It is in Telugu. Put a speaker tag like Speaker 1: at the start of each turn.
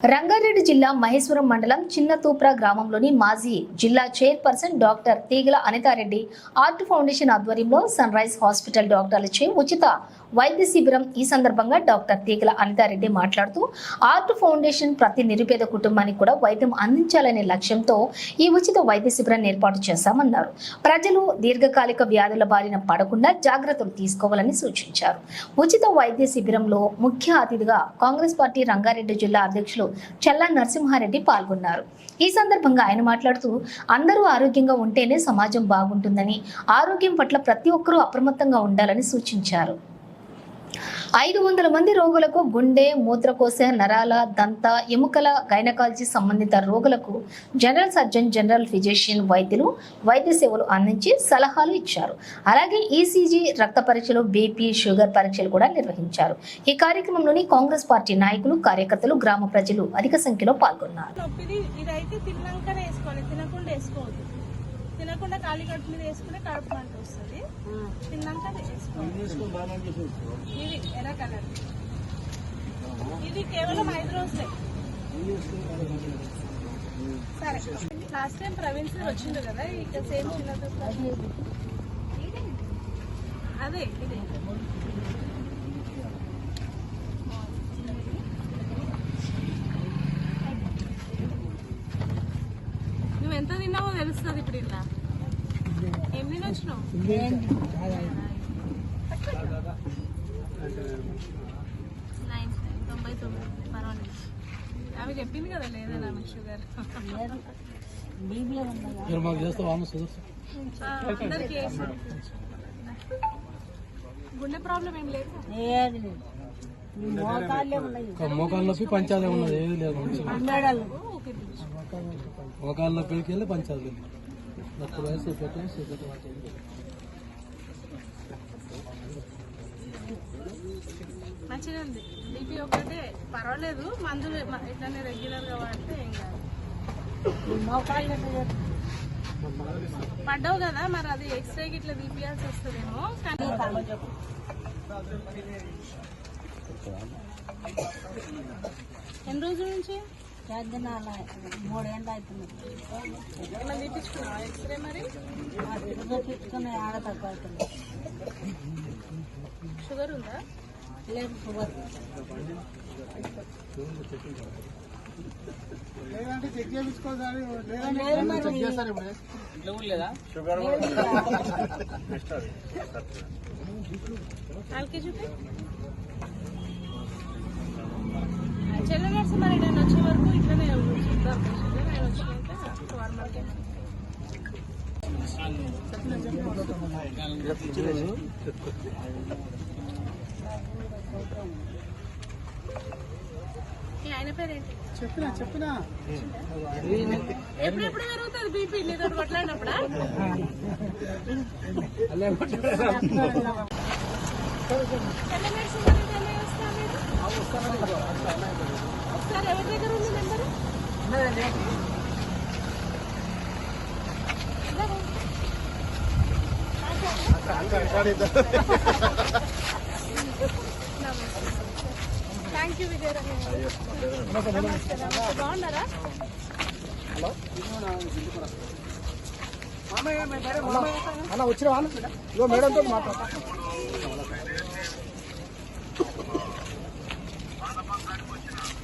Speaker 1: రంగారెడ్డి జిల్లా మహేశ్వరం మండలం చిన్నతూప్ర గ్రామంలోని మాజీ జిల్లా chairperson doctor Teegala Anitha Reddy art foundation ఆధ్వర్యంలో సన్ రైజ్ హాస్పిటల్ డాక్టర్లచే ఉచిత వైద్య శిబిరం ఈ సందర్భంగా డాక్టర్ తీగల అనితారెడ్డి మాట్లాడుతూ ఆర్ట్ ఫౌండేషన్ ప్రతి నిరుపేద కుటుంబానికి కూడా వైద్యం అందించాలనే లక్ష్యంతో ఈ ఉచిత వైద్య శిబిరాన్ని ఏర్పాటు చేశామన్నారు. ప్రజలు దీర్ఘకాలిక వ్యాధుల బారిన పడకుండా జాగ్రత్తలు తీసుకోవాలని సూచించారు. ఉచిత వైద్య శిబిరంలో ముఖ్య అతిథిగా కాంగ్రెస్ పార్టీ రంగారెడ్డి జిల్లా అధ్యక్షులు చల్లా నరసింహారెడ్డి పాల్గొన్నారు. ఈ సందర్భంగా ఆయన మాట్లాడుతూ అందరూ ఆరోగ్యంగా ఉంటేనే సమాజం బాగుంటుందని ఆరోగ్యం పట్ల ప్రతి ఒక్కరూ అప్రమత్తంగా ఉండాలని సూచించారు. ఐదు వందల మంది రోగులకు గుండె మూత్రకోశ నరాల దంత ఎముకల గైనకాలజీ సంబంధిత రోగులకు జనరల్ సర్జన్ జనరల్ ఫిజిషియన్ వైద్యులు వైద్య సేవలు అందించి సలహాలు ఇచ్చారు. అలాగే ఈసీజీ రక్త పరీక్షలు బీపీ షుగర్ పరీక్షలు కూడా నిర్వహించారు. ఈ కార్యక్రమంలోని కాంగ్రెస్ పార్టీ నాయకులు కార్యకర్తలు గ్రామ ప్రజలు అధిక సంఖ్యలో పాల్గొన్నారు.
Speaker 2: తినకుండా ఖాళీ కడుపు మీద వేసుకుంటే కడుపు మంట వస్తుంది. తిన్నాక ఇది ఎర్ర కలర్. ఇది కేవలం ఐదు రోజులే. సరే. లాస్ట్ టైం ప్రవీణ్ సార్ వచ్చిండు కదా ఇక సేమ్ ఉన్నది అదే ఇదే. నువ్వు ఎంత తిన్నావో తెలుస్తుంది ఇప్పుడు ఇలా తొంభై తొమ్మిది పర్వాలేదు. ఆమె చెప్పింది కదా లేదని ఆమె షుగర్. గుండె ప్రాబ్లం ఏం లేదు.
Speaker 3: ఏది లేదు. ఈ మోకాళ్ళే
Speaker 4: నొప్పి పంచాలే ఉన్నది. ఏది లేదు. మోకాళ్ళ నొప్పికి వెళ్ళి పంచాలి. నొప్పి
Speaker 2: మంచిగా ఉంది. బీపీ ఒకటే. పర్వాలేదు మందులు ఇట్లానే రెగ్యులర్గా వాడితే ఏం కాదు. పడ్డావు కదా మరి అది ఎక్స్రే ఇట్లా తీపియాల్సి వస్తుందేమో. కానీ ఎన్ని రోజుల నుంచి?
Speaker 3: చేద్దనాల మూడేళ్ళు అవుతుంది.
Speaker 2: ఎక్స్రే మరి?
Speaker 3: చూపించుకుని ఆడ తక్కువ అవుతుంది
Speaker 2: షుగర్ ఉందా?
Speaker 3: లేదు షుగర్. లేదు మరి.
Speaker 2: నాలుగు చూపి చెల్లె నర్సు మరి నేను వచ్చే వరకు ఇట్లనే చూద్దాం. వచ్చినాక ఆయన పేరేంటి?
Speaker 4: చెప్పినా చెప్పినా?
Speaker 2: ఎప్పుడెప్పుడు పెరుగుతుంది బీపీ? నీతో కొట్లాడినప్పుడా? చెల్లె నర్సు మరి చెల్లె వస్తా మీరు? ఒకసారి ఎవరి దగ్గర ఉంది నెంబరు థ్యాంక్ యూ బాగున్నారా?
Speaker 4: అన్న వచ్చిన వాళ్ళు. ఇగో మేడంతో మాట్లాడతా దాదా నువ్వు మాట్లాడు మేడంతో మాట్లాడతా